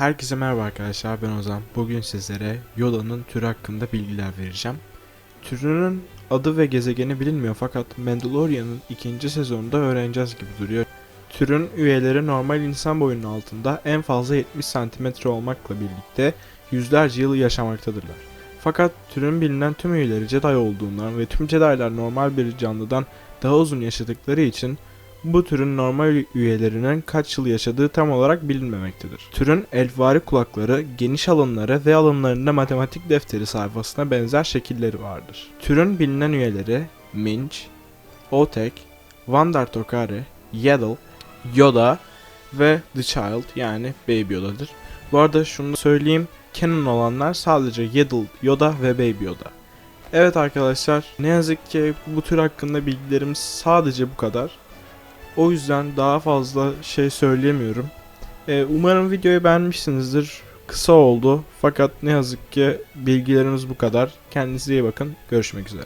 Herkese merhaba arkadaşlar ben Ozan. Bugün sizlere Yoda'nın türü hakkında bilgiler vereceğim. Türünün adı ve gezegeni bilinmiyor fakat Mandalorian'ın ikinci sezonunda öğreneceğiz gibi duruyor. Türün üyeleri normal insan boyunun altında en fazla 70 cm olmakla birlikte yüzlerce yıl yaşamaktadırlar. Fakat türün bilinen tüm üyeleri Jedi olduğundan ve tüm Jedi'lar normal bir canlıdan daha uzun yaşadıkları için bu türün normal üyelerinin kaç yıl yaşadığı tam olarak bilinmemektedir. Türün elfvari kulakları, geniş alınları ve alınlarında matematik defteri sayfasına benzer şekilleri vardır. Türün bilinen üyeleri Minch, Otek, Vandar Tokare, Yaddle, Yoda ve The Child yani Baby Yoda'dır. Bu arada şunu söyleyeyim, canon olanlar sadece Yaddle, Yoda ve Baby Yoda. Evet arkadaşlar, ne yazık ki bu tür hakkında bilgilerim sadece bu kadar. O yüzden daha fazla şey söyleyemiyorum. Ee, umarım videoyu beğenmişsinizdir. Kısa oldu fakat ne yazık ki bilgilerimiz bu kadar. Kendinize iyi bakın. Görüşmek üzere.